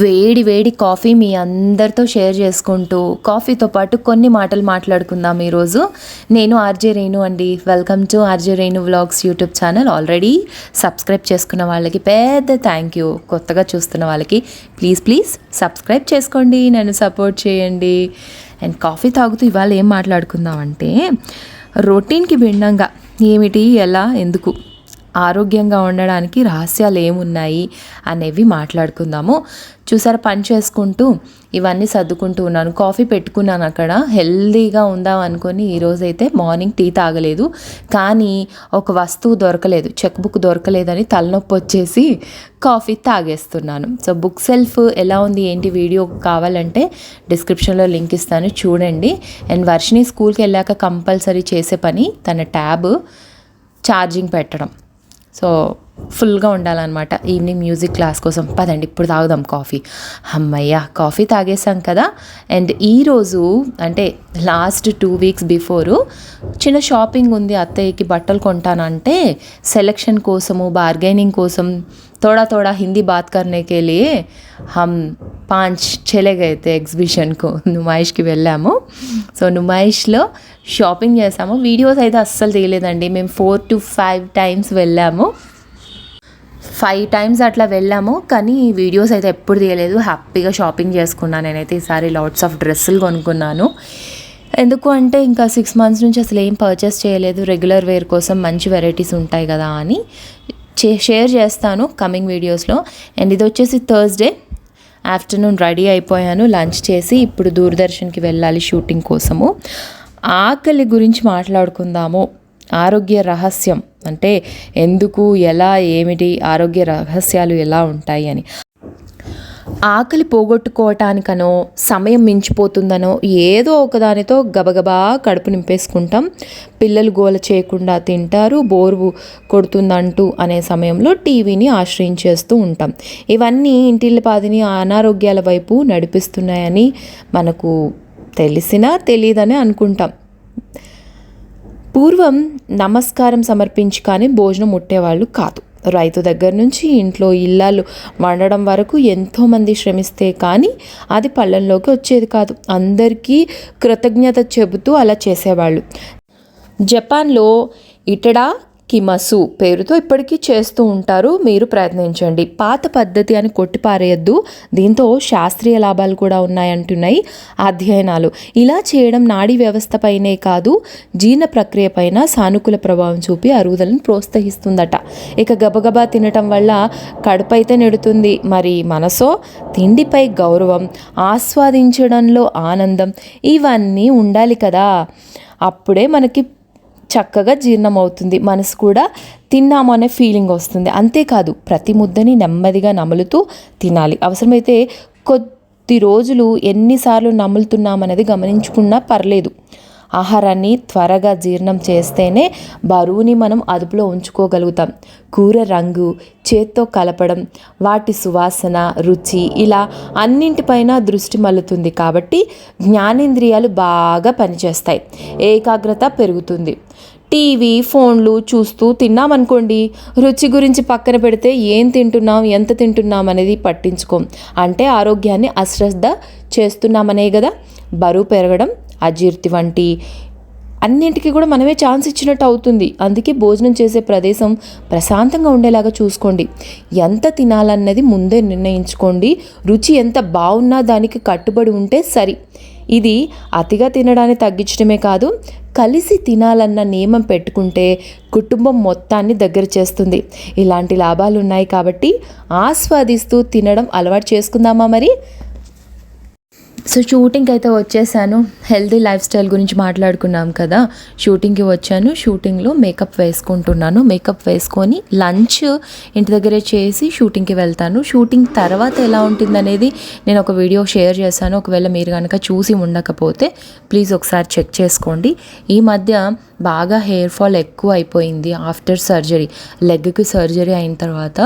వేడి వేడి కాఫీ మీ అందరితో షేర్ చేసుకుంటూ కాఫీతో పాటు కొన్ని మాటలు మాట్లాడుకుందాం ఈరోజు. నేను ఆర్జే రేణు అండి. Welcome to RJ Renu vlogs YouTube channel already subscribe చేసుకున్న వాళ్ళకి పెద్ద థ్యాంక్ యూ కొత్తగా చూస్తున్న వాళ్ళకి ప్లీజ్ ప్లీజ్ సబ్స్క్రైబ్ చేసుకోండి. నన్ను సపోర్ట్ చేయండి. అండ్ కాఫీ తాగుతూ ఇవాళ ఏం మాట్లాడుకుందామంటే రొటీన్కి భిన్నంగా. ఏమిటి? ఎలా? ఎందుకు? ఆరోగ్యంగా ఉండడానికి రహస్యాలు ఏమున్నాయి అనేవి మాట్లాడుకుందాము. చూసారా పని చేసుకుంటూ ఇవన్నీ సర్దుకుంటూ ఉన్నాను. కాఫీ పెట్టుకున్నాను అక్కడ. హెల్దీగా ఉందాం అనుకొని ఈరోజైతే మార్నింగ్ టీ తాగలేదు. కానీ ఒక వస్తువు దొరకలేదు చెక్ బుక్ దొరకలేదని తలనొప్పి వచ్చేసి కాఫీ తాగేస్తున్నాను. సో బుక్ సెల్ఫ్ ఎలా ఉంది ఏంటి వీడియో కావాలంటే డిస్క్రిప్షన్లో లింక్ ఇస్తాను. చూడండి. అండ్ వర్షిని స్కూల్కి వెళ్ళాక కంపల్సరీ చేసే పని తన ట్యాబ్ ఛార్జింగ్ పెట్టడం. సో ఫుల్గా ఉండాలన్నమాట. ఈవినింగ్ మ్యూజిక్ క్లాస్ కోసం. పదండి ఇప్పుడు తాగుదాం కాఫీ అమ్మయ్య కాఫీ తాగేసాం కదా. అండ్ ఈరోజు అంటే లాస్ట్ టూ వీక్స్ బిఫోరు చిన్న షాపింగ్ ఉంది అత్తయ్యకి బట్టలు కొంటానంటే సెలెక్షన్ కోసము బార్గెనింగ్ కోసం थोड़ा थोड़ा हिंदी बात करने के लिए हम पांच चले गए थे ఎగ్జిబిషన్కు నుమాయిష్కి వెళ్ళాము సో నుమాయిష్లో షాపింగ్ చేసాము వీడియోస్ అయితే అస్సలు తీయలేదండి మేము ఫోర్ టు ఫైవ్ టైమ్స్ వెళ్ళాము ఫైవ్ టైమ్స్ అట్లా వెళ్ళాము కానీ వీడియోస్ అయితే ఎప్పుడు తీయలేదు హ్యాపీగా షాపింగ్ చేసుకున్నాను నేనైతే ఈసారి లాట్స్ ఆఫ్ డ్రెస్సులు కొనుక్కున్నాను ఎందుకు అంటే ఇంకా సిక్స్ మంత్స్ నుంచి అసలు ఏం పర్చేస్ చేయలేదు రెగ్యులర్ వేర్ కోసం మంచి వెరైటీస్ ఉంటాయి కదా అని చే షేర్ చేస్తాను కమింగ్ వీడియోస్లో. అండ్ ఇది వచ్చేసి థర్స్డే ఆఫ్టర్నూన్ రెడీ అయిపోయాను. లంచ్ చేసి ఇప్పుడు దూరదర్శన్కి వెళ్ళాలి షూటింగ్ కోసము. ఆకలి గురించి మాట్లాడుకుందాము. ఆరోగ్య రహస్యం అంటే ఎందుకు ఎలా ఏమిటి ఆరోగ్య రహస్యాలు ఎలా ఉంటాయి అని. ఆకలి పోగొట్టుకోవటానికనో సమయం మించిపోతుందనో ఏదో ఒకదానితో గబగబా కడుపు నింపేసుకుంటాం. పిల్లలు గోల చేయకుండా తింటారు బోరు కొడుతుందంటూ అనే సమయంలో టీవీని ఆశ్రయించేస్తూ ఉంటాం. ఇవన్నీ ఇంటిల్లిపాదిని అనారోగ్యాల వైపు నడిపిస్తున్నాయని మనకు తెలిసినా తెలియదని అనుకుంటాం. పూర్వం నమస్కారం సమర్పించి కానీ భోజనం ముట్టేవాళ్ళు కాదు. రైతు దగ్గర నుంచి ఇంట్లో ఇల్లాలు వండడం వరకు ఎంతోమంది శ్రమిస్తే కానీ అది పళ్ళంలోకి వచ్చేది కాదు. అందరికీ కృతజ్ఞత చెబుతూ అలా చేసేవాళ్ళు. జపాన్లో ఇటడా కిమసు పేరుతో ఇప్పటికీ చేస్తూ ఉంటారు. మీరు ప్రయత్నించండి. పాత పద్ధతి అని కొట్టిపారేయద్దు. దీంతో శాస్త్రీయ లాభాలు కూడా ఉన్నాయంటున్నాయి అధ్యయనాలు. ఇలా చేయడం నాడీ వ్యవస్థపైనే కాదు జీర్ణ ప్రక్రియ పైన సానుకూల ప్రభావం చూపి అరుగుదలను ప్రోత్సహిస్తుందట. ఇక గబగబా తినటం వల్ల కడుపు అయితే నెడుతుంది. మరి మనసో? తిండిపై గౌరవం ఆస్వాదించడంలో ఆనందం ఇవన్నీ ఉండాలి కదా. అప్పుడే మనకి చక్కగా జీర్ణం అవుతుంది మనసు కూడా తిన్నాము అనే ఫీలింగ్ వస్తుంది. అంతేకాదు ప్రతి ముద్దని నెమ్మదిగా నములుతూ తినాలి. అవసరమైతే కొద్ది రోజులు ఎన్నిసార్లు నములుతున్నామనేది గమనించుకున్నా పర్లేదు. ఆహారాన్ని త్వరగా జీర్ణం చేస్తేనే బరువుని మనం అదుపులో ఉంచుకోగలుగుతాం. కూర రంగు చేత్తో కలపడం వాటి సువాసన రుచి ఇలా అన్నింటిపైన దృష్టి మల్లుతుంది కాబట్టి జ్ఞానేంద్రియాలు బాగా పనిచేస్తాయి. ఏకాగ్రత పెరుగుతుంది. టీవీ ఫోన్లు చూస్తూ తిన్నామనుకోండి రుచి గురించి పక్కన పెడితే ఏం తింటున్నాం ఎంత తింటున్నాం అనేది పట్టించుకోం. అంటే ఆరోగ్యాన్ని అశ్రద్ధ చేస్తున్నామనే కదా? బరువు పెరగడం అజీర్తి వంటి అన్నింటికి కూడా మనమే ఛాన్స్ ఇచ్చినట్టు అవుతుంది. అందుకే భోజనం చేసే ప్రదేశం ప్రశాంతంగా ఉండేలాగా చూసుకోండి. ఎంత తినాలన్నది ముందే నిర్ణయించుకోండి. రుచి ఎంత బాగున్నా దానికి కట్టుబడి ఉంటే సరి. ఇది అతిగా తినడాన్ని తగ్గించడమే కాదు కలిసి తినాలన్న నియమం పెట్టుకుంటే కుటుంబం మొత్తాన్ని దగ్గర చేస్తుంది. ఇలాంటి లాభాలు ఉన్నాయి కాబట్టి ఆస్వాదిస్తూ తినడం అలవాటు చేసుకుందామా మరి? సో షూటింగ్కి అయితే వచ్చేసాను. హెల్తీ లైఫ్ స్టైల్ గురించి మాట్లాడుకున్నాం కదా. షూటింగ్కి వచ్చాను. షూటింగ్లో మేకప్ వేసుకుంటున్నాను. మేకప్ వేసుకొని లంచ్ ఇంటి దగ్గరే చేసి షూటింగ్కి వెళ్తాను. షూటింగ్ తర్వాత ఎలా ఉంటుంది అనేది నేను ఒక వీడియో షేర్ చేశాను. ఒకవేళ మీరు కనుక చూసి ఉండకపోతే ప్లీజ్ ఒకసారి చెక్ చేసుకోండి. ఈ మధ్య బాగా హెయిర్ ఫాల్ ఎక్కువ అయిపోయింది ఆఫ్టర్ సర్జరీ. లెగ్కి సర్జరీ అయిన తర్వాత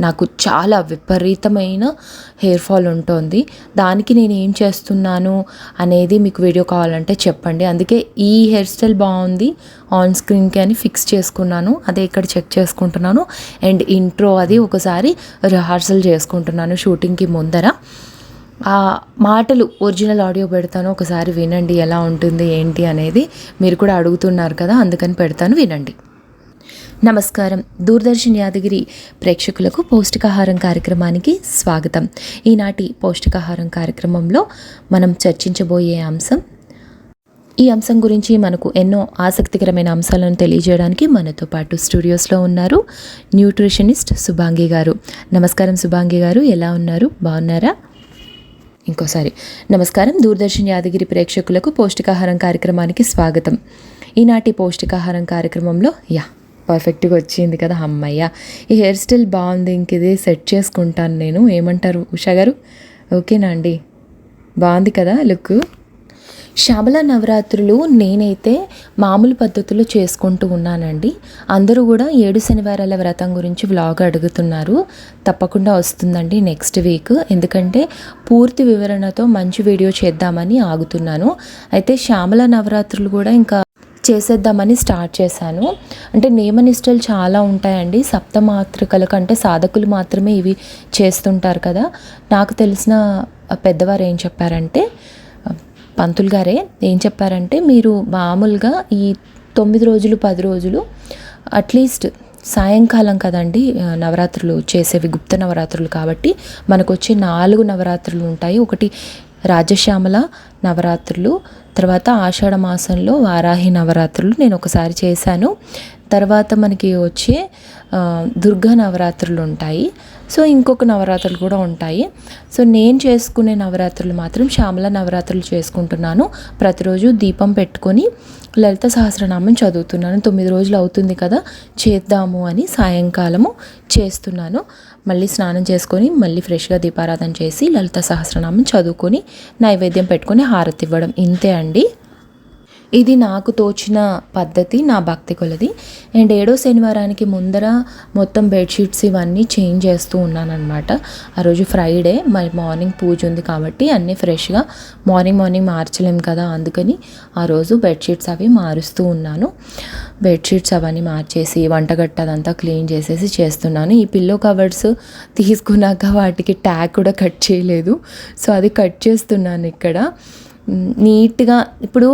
నాకు చాలా విపరీతమైన హెయిర్ ఫాల్ ఉంటుంది. దానికి నేను ఏం చేస్తున్నాను అనేది మీకు వీడియో కావాలంటే చెప్పండి. అందుకే ఈ హెయిర్ స్టైల్ బాగుంది. ఆన్ స్క్రీన్కి అని ఫిక్స్ చేసుకున్నాను. అదే ఇక్కడ చెక్ చేసుకుంటున్నాను. అండ్ ఇంట్రో అది ఒకసారి రిహార్సల్ చేసుకుంటున్నాను షూటింగ్కి ముందర. ఆ మాటలు ఒరిజినల్ ఆడియో పెడతాను. ఒకసారి వినండి ఎలా ఉంటుంది ఏంటి అనేది మీరు కూడా అడుగుతున్నారు కదా అందుకని పెడతాను వినండి. నమస్కారం. దూరదర్శన్ యాదగిరి ప్రేక్షకులకు పౌష్టికాహారం కార్యక్రమానికి స్వాగతం. ఈనాటి పౌష్టికాహారం కార్యక్రమంలో మనం చర్చించబోయే అంశం ఈ అంశం గురించి మనకు ఎన్నో ఆసక్తికరమైన అంశాలను తెలియజేయడానికి మనతో పాటు స్టూడియోస్లో ఉన్నారు న్యూట్రిషనిస్ట్ సుభాంగి గారు. నమస్కారం సుభాంగి గారు ఎలా ఉన్నారు? బాగున్నారా? ఇంకోసారి. నమస్కారం. దూరదర్శన్ యాదగిరి ప్రేక్షకులకు పౌష్టికాహారం కార్యక్రమానికి స్వాగతం. ఈనాటి పౌష్టికాహారం కార్యక్రమంలో యా పర్ఫెక్ట్గా వచ్చింది కదా అమ్మయ్య. ఈ హెయిర్ స్టైల్ బాగుంది ఇంక ఇది సెట్ చేసుకుంటాను నేను. ఏమంటారు ఉషా గారు? ఓకేనా అండి? బాగుంది కదా లుక్? శ్యామల నవరాత్రులు నేనైతే మామూలు పద్ధతిలో చేసుకుంటూ ఉన్నానండి. అందరూ కూడా ఏడు శనివారాల వ్రతం గురించి వ్లాగ్ అడుగుతున్నారు. తప్పకుండా వస్తుందండి నెక్స్ట్ వీక్. ఎందుకంటే పూర్తి వివరణతో మంచి వీడియో చేద్దామని ఆగుతున్నాను. అయితే శ్యామల నవరాత్రులు కూడా ఇంకా చేసేద్దామని స్టార్ట్ చేశాను. అంటే నియమనిష్టలు చాలా ఉంటాయండి. సప్తమాతృకల కంటే సాధకులు మాత్రమే ఇవి చేస్తుంటారు కదా. నాకు తెలిసిన పెద్దవారు ఏం చెప్పారంటే పంతులు గారే ఏం చెప్పారంటే మీరు మామూలుగా ఈ తొమ్మిది రోజులు పది రోజులు అట్లీస్ట్ సాయంకాలం కదండి నవరాత్రులు చేసేవి గుప్త నవరాత్రులు కాబట్టి మనకు వచ్చే నాలుగు నవరాత్రులు ఉంటాయి. ఒకటి రాజశ్యామల నవరాత్రులు తర్వాత ఆషాఢ మాసంలో వారాహి నవరాత్రులు నేను ఒకసారి చేశాను. తర్వాత మనకి వచ్చే దుర్గా నవరాత్రులు ఉంటాయి. సో ఇంకొక నవరాత్రులు కూడా ఉంటాయి. సో నేను చేసుకునే నవరాత్రులు మాత్రం శ్యామల నవరాత్రులు చేసుకుంటున్నాను. ప్రతిరోజు దీపం పెట్టుకొని లలిత సహస్రనామం చదువుతున్నాను. తొమ్మిది రోజులు అవుతుంది కదా చేద్దాము అని సాయంకాలము చేస్తున్నాను. మళ్ళీ స్నానం చేసుకొని మళ్ళీ ఫ్రెష్గా దీపారాధన చేసి లలిత సహస్రనామం చదువుకొని నైవేద్యం పెట్టుకొని హారతి ఇవ్వడం. ఇంతే అండి. ఇది నాకు తోచిన పద్ధతి నా భక్తి కొలది. అండ్ ఏడో శనివారానికి ముందర మొత్తం బెడ్షీట్స్ ఇవన్నీ చేంజ్ చేస్తూ ఉన్నానన్నమాట. ఆ రోజు ఫ్రైడే మరి మార్నింగ్ పూజ ఉంది కాబట్టి అన్నీ ఫ్రెష్గా మార్నింగ్ మార్నింగ్ మార్చలేం కదా అందుకని ఆ రోజు బెడ్షీట్స్ అవి మారుస్తూ ఉన్నాను. బెడ్షీట్స్ అవన్నీ మార్చేసి వంటగట్ట అదంతా క్లీన్ చేసేసి చేస్తున్నాను. ఈ పిల్లో కవర్స్ తీసుకున్నాక వాటికి ట్యాగ్ కూడా కట్ చేయలేదు. సో అది కట్ చేస్తున్నాను ఇక్కడ. నీట్గా ఇప్పుడు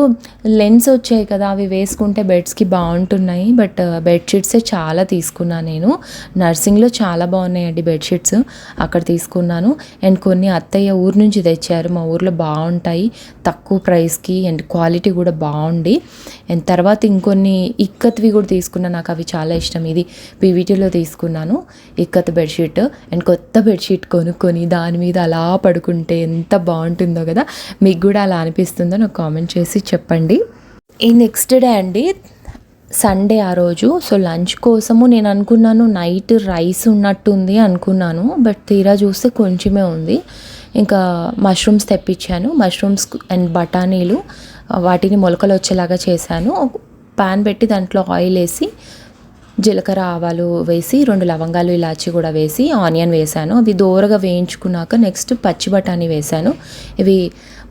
లెన్స్ వచ్చాయి కదా అవి వేసుకుంటే బెడ్స్కి బాగుంటున్నాయి. బట్ బెడ్షీట్సే చాలా తీసుకున్నాను నేను. నర్సింగ్లో చాలా బాగున్నాయండి బెడ్షీట్స్ అక్కడ తీసుకున్నాను. అండ్ కొన్ని అత్తయ్య ఊరు నుంచి తెచ్చారు. మా ఊర్లో బాగుంటాయి. తక్కువ ప్రైస్కి అండ్ క్వాలిటీ కూడా బాగుండి అండ్ తర్వాత ఇంకొన్ని ఇక్కత్వి కూడా తీసుకున్నాను నాకు అవి చాలా ఇష్టం. ఇది పీవీటీలో తీసుకున్నాను. ఇక్కత్ బెడ్షీట్ అండ్ కొత్త బెడ్షీట్ కొనుక్కొని దాని మీద అలా పడుకుంటే ఎంత బాగుంటుందో కదా. మీకు కూడా అలా అనిపిస్తుందో నాకు కామెంట్ చేసి చెప్పండి. ఈ నెక్స్ట్ డే అండి సండే ఆ రోజు. సో లంచ్ కోసము నేను అనుకున్నాను నైట్ రైస్ ఉన్నట్టుంది అనుకున్నాను. బట్ తీరా చూస్తే కొంచెమే ఉంది. ఇంకా మష్రూమ్స్ తెప్పించాను. మష్రూమ్స్ అండ్ బఠానీలు వాటిని మొలకలు వచ్చేలాగా చేశాను. పాన్ పెట్టి దాంట్లో ఆయిల్ వేసి జీలకర్ర ఆవాలు వేసి రెండు లవంగాలు ఇలాచి కూడా వేసి ఆనియన్ వేసాను అవి దోరగా వేయించుకున్నాక నెక్స్ట్ పచ్చి బఠానీ వేసాను ఇవి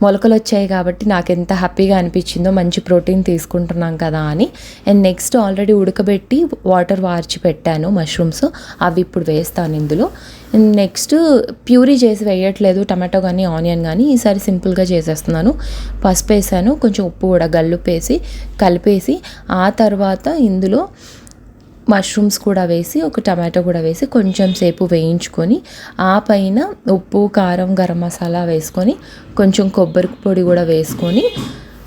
మొలకలు వచ్చాయి కాబట్టి నాకు ఎంత హ్యాపీగా అనిపించిందో మంచి ప్రోటీన్ తీసుకుంటున్నాం కదా అని. అండ్ నెక్స్ట్ ఆల్రెడీ ఉడకబెట్టి వాటర్ వార్చి పెట్టాను మష్రూమ్స్ అవి ఇప్పుడు వేస్తాను ఇందులో. నెక్స్ట్ ప్యూరీ చేసి వేయట్లేదు టమాటో కానీ ఆనియన్ కానీ ఈసారి సింపుల్గా చేసేస్తున్నాను. పసుపు వేసాను కొంచెం ఉప్పు కూడా గల్లుపేసి కలిపేసి ఆ తర్వాత ఇందులో మష్రూమ్స్ కూడా వేసి ఒక టమాటో కూడా వేసి కొంచెం సేపు వేయించుకొని ఆ పైన ఉప్పు కారం గరం మసాలా వేసుకొని కొంచెం కొబ్బరి పొడి కూడా వేసుకొని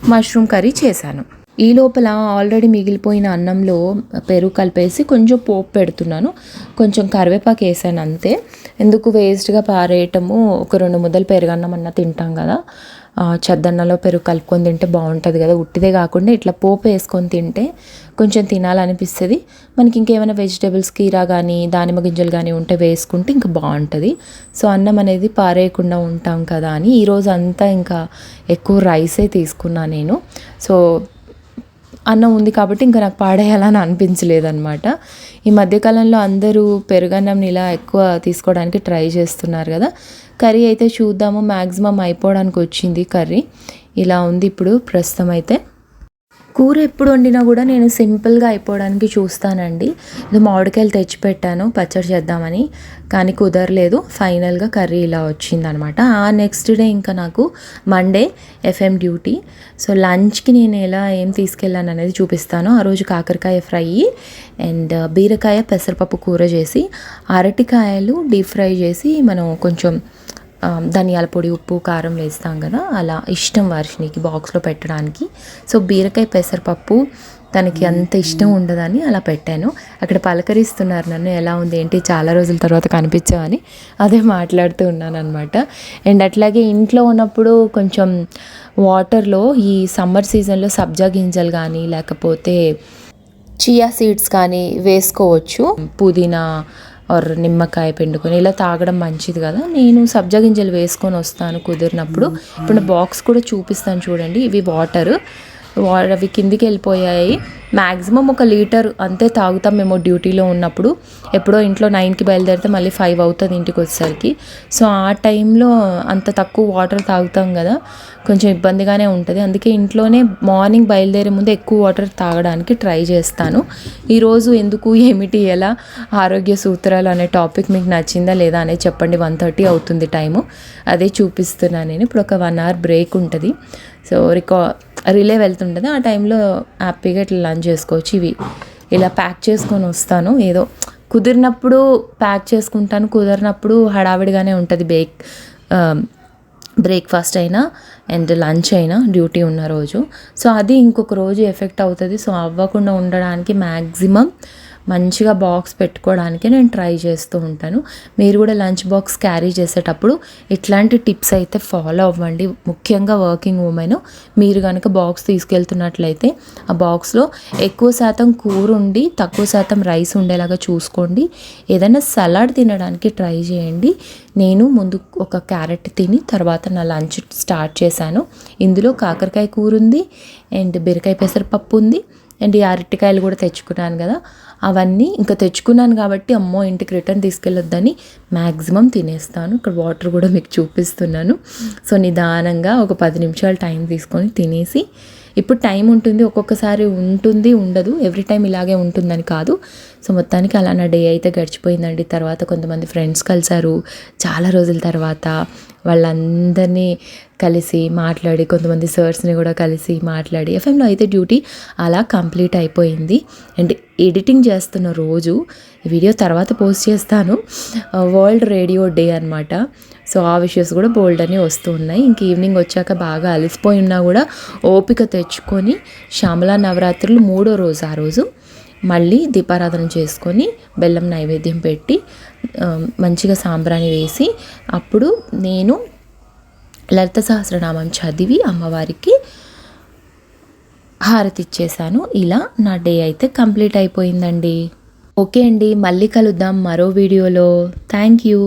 మష్రూమ్ కర్రీ చేశాను. ఈ లోపల ఆల్రెడీ మిగిలిపోయిన అన్నంలో పెరుగు కలిపేసి కొంచెం పోపు పెడుతున్నాను. కొంచెం కరివేపాకు వేసాను అంతే. ఎందుకు వేస్ట్గా పారేయటము? ఒక రెండు ముద్దలు పెరుగన్నం అన్న తింటాం కదా. చద్దన్నంలో పెరుగు కలుపుకొని తింటే బాగుంటుంది కదా. ఉట్టిదే కాకుండా ఇట్లా పోపు వేసుకొని తింటే కొంచెం తినాలనిపిస్తుంది. మనకి ఇంకేమైనా వెజిటేబుల్స్ కీరా కానీ దానిమ్మ గింజలు కానీ ఉంటే వేసుకుంటే ఇంకా బాగుంటుంది. సో అన్నం అనేది పారేయకుండా ఉంటాం కదా అని ఈరోజు అంతా ఇంకా ఎక్కువ రైసే తీసుకున్నా నేను. సో అన్నం ఉంది కాబట్టి ఇంకా నాకు పాడేయాలని అనిపించలేదన్నమాట. ఈ మధ్యకాలంలో అందరూ పెరుగన్నం ఇలా ఎక్కువ తీసుకోవడానికి ట్రై చేస్తున్నారు కదా. కర్రీ అయితే చూద్దాము మ్యాక్సిమం అయిపోవడానికి వచ్చింది కర్రీ. ఇలా ఉంది ఇప్పుడు ప్రస్తుతం అయితే. కూర ఎప్పుడు వండినా కూడా నేను సింపుల్గా అయిపోవడానికి చూస్తానండి. ఇది మామిడికాయలు తెచ్చిపెట్టాను పచ్చడి చేద్దామని. కానీ కుదరలేదు. ఫైనల్గా కర్రీ ఇలా వచ్చిందనమాట. ఆ నెక్స్ట్ డే ఇంకా నాకు మండే ఎఫ్ఎం డ్యూటీ. సో లంచ్కి నేను ఎలా ఏం తీసుకెళ్ళాను అనేది చూపిస్తాను. ఆ రోజు కాకరకాయ ఫ్రై అండ్ బీరకాయ పెసరపప్పు కూర చేసి అరటికాయలు డీప్ ఫ్రై చేసి మనం కొంచెం ధనియాల పొడి ఉప్పు కారం వేస్తాం కదా అలా ఇష్టం వర్షినికి బాక్స్లో పెట్టడానికి. సో బీరకాయ పెసరపప్పు తనకి అంత ఇష్టం ఉండదని అలా పెట్టాను. అక్కడ పలకరిస్తున్నారు నన్ను ఎలా ఉంది? ఏంటి? చాలా రోజుల తర్వాత కనిపించావని అదే మాట్లాడుతూ ఉన్నాను అనమాట అండ్ అట్లాగే ఇంట్లో ఉన్నప్పుడు కొంచెం వాటర్లో ఈ సమ్మర్ సీజన్లో సబ్జా గింజలు కానీ లేకపోతే చియా సీడ్స్ కానీ వేసుకోవచ్చు. పుదీనా ఆర్ నిమ్మకాయ పిండుకొని ఇలా తాగడం మంచిది కదా. నేను సబ్జా గింజలు వేసుకొని వస్తాను కుదిరినప్పుడు. ఇప్పుడు బాక్స్ కూడా చూపిస్తాను చూడండి. ఇవి వాటర్. అవి కిందికి వెళ్ళిపోయాయి. మ్యాక్సిమం ఒక లీటర్ అంతే తాగుతాం మేము డ్యూటీలో ఉన్నప్పుడు. ఎప్పుడో ఇంట్లో నైన్కి బయలుదేరితే మళ్ళీ ఫైవ్ అవుతుంది ఇంటికి వచ్చేసరికి. సో ఆ టైంలో అంత తక్కువ వాటర్ తాగుతాం కదా. కొంచెం ఇబ్బందిగానే ఉంటుంది. అందుకే ఇంట్లోనే మార్నింగ్ బయలుదేరే ముందు ఎక్కువ వాటర్ తాగడానికి ట్రై చేస్తాను. ఈరోజు ఎందుకు ఏమిటి ఎలా ఆరోగ్య సూత్రాలు అనే టాపిక్ మీకు నచ్చిందా లేదా అనేది చెప్పండి. వన్ థర్టీ అవుతుంది టైము అదే చూపిస్తున్నాను నేను. ఇప్పుడు ఒక వన్ అవర్ బ్రేక్ ఉంటుంది. సో రికా రిలే వెళ్తుంటుంది. ఆ టైంలో హ్యాపీగా ఇట్లా లంచ్ చేసుకోవచ్చు. ఇవి ఇలా ప్యాక్ చేసుకొని వస్తాను. ఏదో కుదిరినప్పుడు ప్యాక్ చేసుకుంటాను. కుదిరినప్పుడు హడావిడిగానే ఉంటుంది బేక్ బ్రేక్ఫాస్ట్ అయినా అండ్ లంచ్ అయినా డ్యూటీ ఉన్న రోజు. సో అది ఇంకొక రోజు ఎఫెక్ట్ అవుతుంది. సో అవ్వకుండా ఉండడానికి మ్యాక్సిమం మంచిగా బాక్స్ పెట్టుకోవడానికి నేను ట్రై చేస్తూ ఉంటాను. మీరు కూడా లంచ్ బాక్స్ క్యారీ చేసేటప్పుడు ఇట్లాంటి టిప్స్ అయితే ఫాలో అవ్వండి. ముఖ్యంగా వర్కింగ్ ఉమెన్ మీరు కనుక బాక్స్ తీసుకెళ్తున్నట్లయితే ఆ బాక్స్లో ఎక్కువ శాతం కూర ఉండి తక్కువ శాతం రైస్ ఉండేలాగా చూసుకోండి. ఏదైనా సలాడ్ తినడానికి ట్రై చేయండి. నేను ముందు ఒక క్యారెట్ తిని తర్వాత నా లంచ్ స్టార్ట్ చేశాను. ఇందులో కాకరకాయ కూర ఉంది అండ్ బీరకాయ పెసరపప్పు ఉంది అండ్ ఈ అరటికాయలు కూడా తెచ్చుకున్నాను కదా అవన్నీ ఇంకా తెచ్చుకున్నాను కాబట్టి అమ్మో ఇంటికి రిటర్న్ తీసుకెళ్ళొద్దని మ్యాక్సిమం తినేస్తాను. ఇక్కడ వాటర్ కూడా మీకు చూపిస్తున్నాను. సో నిదానంగా ఒక పది నిమిషాలు టైం తీసుకొని తినేసి ఇప్పుడు టైం ఉంటుంది ఒక్కొక్కసారి ఉంటుంది ఉండదు. ఎవ్రీ టైం ఇలాగే ఉంటుందని కాదు. సో మొత్తానికి అలా నా డే అయితే గడిచిపోయిందండి. తర్వాత కొంతమంది ఫ్రెండ్స్ కలిశారు. చాలా రోజుల తర్వాత వాళ్ళందరినీ కలిసి మాట్లాడి కొంతమంది సర్స్ని కూడా కలిసి మాట్లాడి ఎఫ్ఎంలో అయితే డ్యూటీ అలా కంప్లీట్ అయిపోయింది. అండ్ ఎడిటింగ్ చేస్తున్న రోజు వీడియో తర్వాత పోస్ట్ చేస్తాను. వరల్డ్ రేడియో డే అనమాట సో ఆ విషయస్ కూడా బోల్డ్ అని వస్తూ ఉన్నాయి. ఇంక ఈవినింగ్ వచ్చాక బాగా అలసిపోయి ఉన్నా కూడా ఓపిక తెచ్చుకొని శ్యామలా నవరాత్రులు మూడో రోజు ఆ రోజు. మళ్ళీ దీపారాధన చేసుకొని బెల్లం నైవేద్యం పెట్టి మంచిగా సాంబ్రాణి వేసి అప్పుడు నేను లలిత సహస్రనామం చదివి అమ్మవారికి హారతి ఇచ్చేసాను ఇలా నా డే అయితే కంప్లీట్ అయిపోయిందండి. ఓకే అండి మళ్ళీ కలుద్దాం మరో వీడియోలో. Thank you.